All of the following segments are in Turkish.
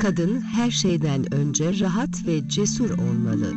Kadın her şeyden önce rahat ve cesur olmalı.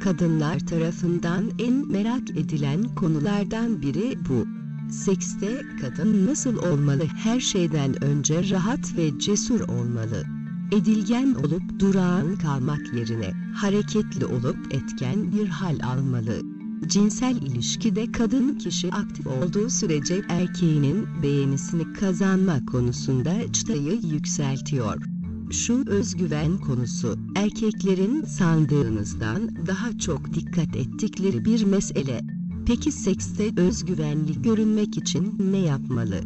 Kadınlar tarafından en merak edilen konulardan biri bu. Sekste kadın nasıl olmalı? Her şeyden önce rahat ve cesur olmalı. Edilgen olup durağan kalmak yerine hareketli olup etken bir hal almalı. Cinsel ilişkide kadın kişi aktif olduğu sürece erkeğinin beğenisini kazanma konusunda çıtayı yükseltiyor. Şu özgüven konusu, erkeklerin sandığınızdan daha çok dikkat ettikleri bir mesele. Peki sekste özgüvenli görünmek için ne yapmalı?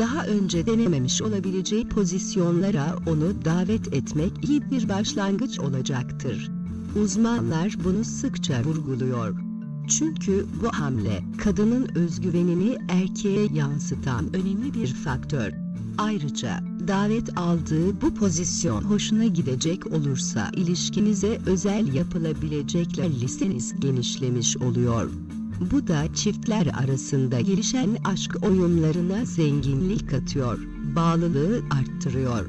Daha önce denememiş olabileceği pozisyonlara onu davet etmek iyi bir başlangıç olacaktır. Uzmanlar bunu sıkça vurguluyor. Çünkü bu hamle kadının özgüvenini erkeğe yansıtan önemli bir faktör. Ayrıca davet aldığı bu pozisyon hoşuna gidecek olursa ilişkinize özel yapılabilecekler listeniz genişlemiş oluyor. Bu da çiftler arasında gelişen aşk oyunlarına zenginlik katıyor, bağlılığı arttırıyor.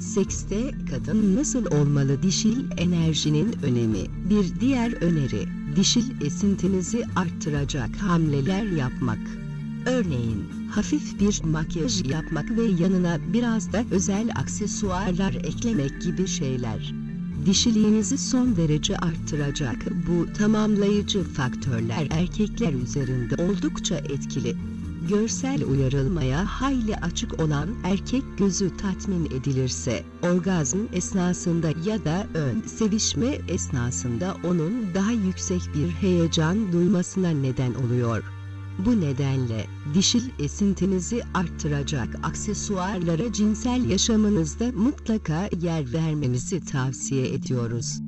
Sekste kadın nasıl olmalı dişil enerjinin önemi. Bir diğer öneri, dişil esintinizi arttıracak hamleler yapmak. Örneğin, hafif bir makyaj yapmak ve yanına biraz da özel aksesuarlar eklemek gibi şeyler. Dişiliğinizi son derece arttıracak bu tamamlayıcı faktörler erkekler üzerinde oldukça etkili. Görsel uyarılmaya hayli açık olan erkek gözü tatmin edilirse, orgazm esnasında ya da ön sevişme esnasında onun daha yüksek bir heyecan duymasına neden oluyor. Bu nedenle dişil esintinizi arttıracak aksesuarlara cinsel yaşamınızda mutlaka yer vermenizi tavsiye ediyoruz.